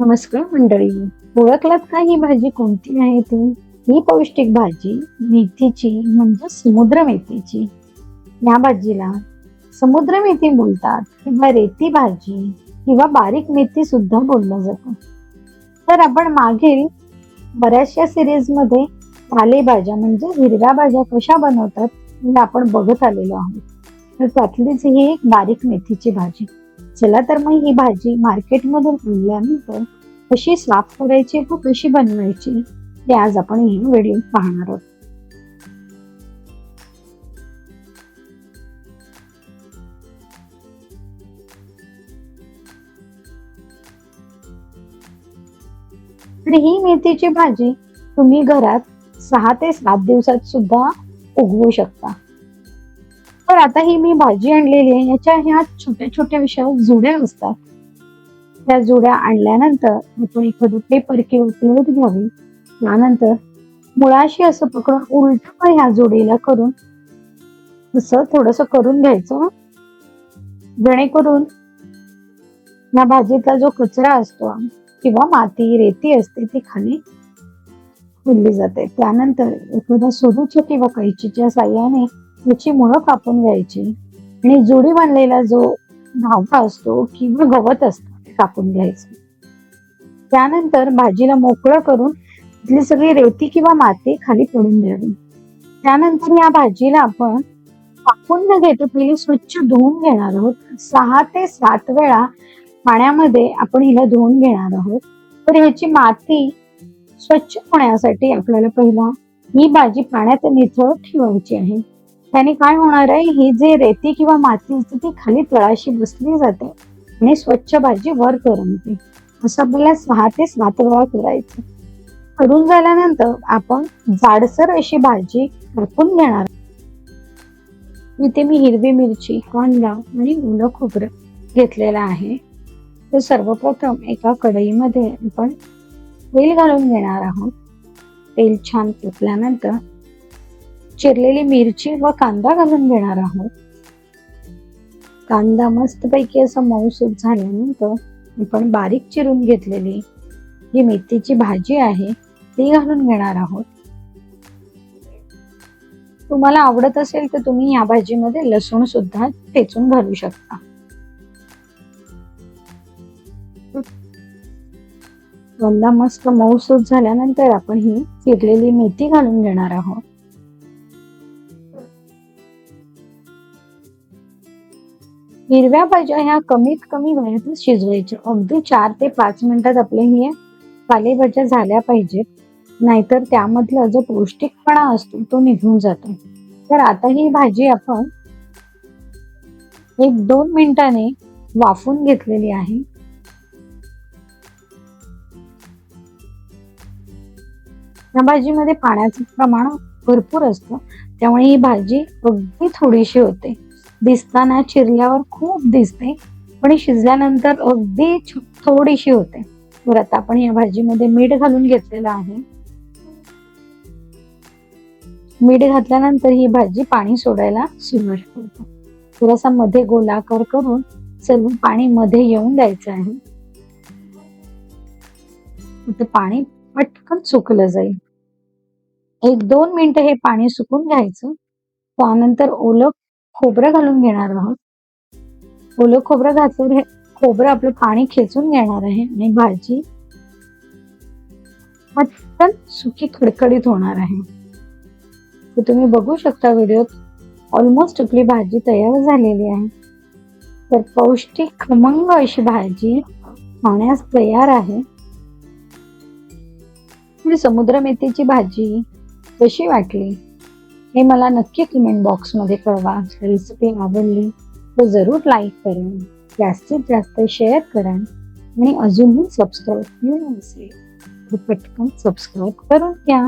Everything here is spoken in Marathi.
नमस्कार मंडळी. ओळखलात का ही भाजी कोणती आहे ती? ही पौष्टिक भाजी मेथीची म्हणजे समुद्र मेथीची. या भाजीला समुद्र मेथी बोलतात किंवा रेती भाजी किंवा बारीक मेथी सुद्धा बोललं जातं. तर आपण मागील बऱ्याचशा सिरीजमध्ये पालेभाज्या म्हणजे हिरव्या भाज्या कशा बनवतात हे आपण बघत आलेलो आहोत. तर त्यातलीच ही एक बारीक मेथीची भाजी. चला तर मग ही भाजी मार्केटमधून आणल्यानंतर कशी साफ करायची व कशी बनवायची ते आज आपण ही व्हिडिओ पाहणार आहोत. तर ही मेथीची भाजी तुम्ही घरात सहा ते सात दिवसात सुद्धा उगवू शकता. तर आता ही मी भाजी आणलेली आहे याच्या ह्या छोट्या छोट्या विषयावर जुड्या असतात. त्या जुड्या आणल्यानंतर आपण एखादं पेपर किंवा प्लेट घ्यावी. त्यानंतर मुळाशी असं पकडून उलट ह्या जोडीला करून असं थोडस करून घ्यायचं जेणेकरून या भाजीतला जो कचरा असतो किंवा माती रेती असते ती खाली खुलली जाते. त्यानंतर एखाद्या सोडूच्या किंवा कैचीच्या साह्याने त्याची मुळं कापून घ्यायची. आणि जुडी बांधलेला जो धावता असतो किंवा गवत असतं ते कापून घ्यायचं. त्यानंतर भाजीला मोकळं करून तिथली सगळी रेती किंवा माती खाली पडून द्यावी. त्यानंतर या भाजीला आपण कापून न घेतो पहिली स्वच्छ धुवून घेणार आहोत. सहा ते सात वेळा पाण्यामध्ये आपण हिला धुवून घेणार आहोत. तर ह्याची माती स्वच्छ होण्यासाठी आपल्याला पहिला ही भाजी पाण्यात निथळ ठेवायची आहे. त्याने काय होणार आहे? ही जे रेती किंवा माती असते ती खाली तळाशी बसली जाते आणि स्वच्छ भाजी वर करमते असं आपल्याला सहा ते सात वेळा करायचं. करून झाल्यानंतर आपण जाडसर अशी भाजी कापून घेणार. इथे मी हिरवी मिरची कांदा आणि ओलं खोबरं घेतलेलं आहे. तर सर्वप्रथम एका कढईमध्ये आपण तेल घालून घेणार आहोत. तेल छान तुटल्यानंतर चिरलेली मिरची व कांदा घालून घेणार आहोत. कांदा मस्तपैकी असं मऊसूत झाल्यानंतर आपण बारीक चिरून घेतलेली जी मेथीची भाजी आहे ती घालून घेणार आहोत. तुम्हाला आवडत असेल तर तुम्ही या भाजीमध्ये लसूण सुद्धा ठेचून घालू शकता. कांदा मस्त मऊसूत झाल्यानंतर आपण ही चिरलेली मेथी घालून घेणार आहोत. हिरव्या भाज्या ह्या कमीत कमी वेळातच शिजवायच्या. अगदी चार ते पाच मिनिटात आपल्या हे पालेभाज्या झाल्या पाहिजेत. नाहीतर त्यामधला जो पौष्टिकपणा असतो तो निघून जातो. तर आता ही भाजी आपण एक दोन मिनिटाने वाफून घेतलेली आहे. या भाजीमध्ये पाण्याचं प्रमाण भरपूर असतं. त्यामुळे ही भाजी अगदी थोडीशी होते. दिसताना चिरल्यावर खूप दिसते पण शिजल्यानंतर अगदी थोडीशी होते. तर आता आपण या भाजीमध्ये मीठ घालून घेतलेलं आहे. मीठ घातल्यानंतर ही भाजी पाणी सोडायला सुरुवात करतो. थोडासा मध्ये गोलाकार करून सर्व पाणी मध्ये येऊन द्यायचं आहे. पाणी पटकन सुकलं जाईल. एक दोन मिनिटं हे पाणी सुकून घ्यायचं. त्यानंतर ओलं खोबरं घालून घेणार आहोत. ओलं खोबरं घातलं हे खोबरं आपलं पाणी खेचून घेणार आहे आणि भाजी पटकन सुकी खडखडीत होणार आहे. तर तुम्ही बघू शकता व्हिडिओत ऑलमोस्ट आपली भाजी तयार झालेली आहे. तर पौष्टिक खमंग अशी भाजी खाण्यास तयार आहे. म्हणजे समुद्र मेथीची भाजी कशी वाटली? हे मला नक्की कमेंट बॉक्समध्ये कळवा. रेसिपी आवडली तर जरूर लाईक करा. जास्तीत जास्त शेअर करा आणि अजूनही सबस्क्राईब केलं नसेल तर पटकन सबस्क्राईब करून घ्या.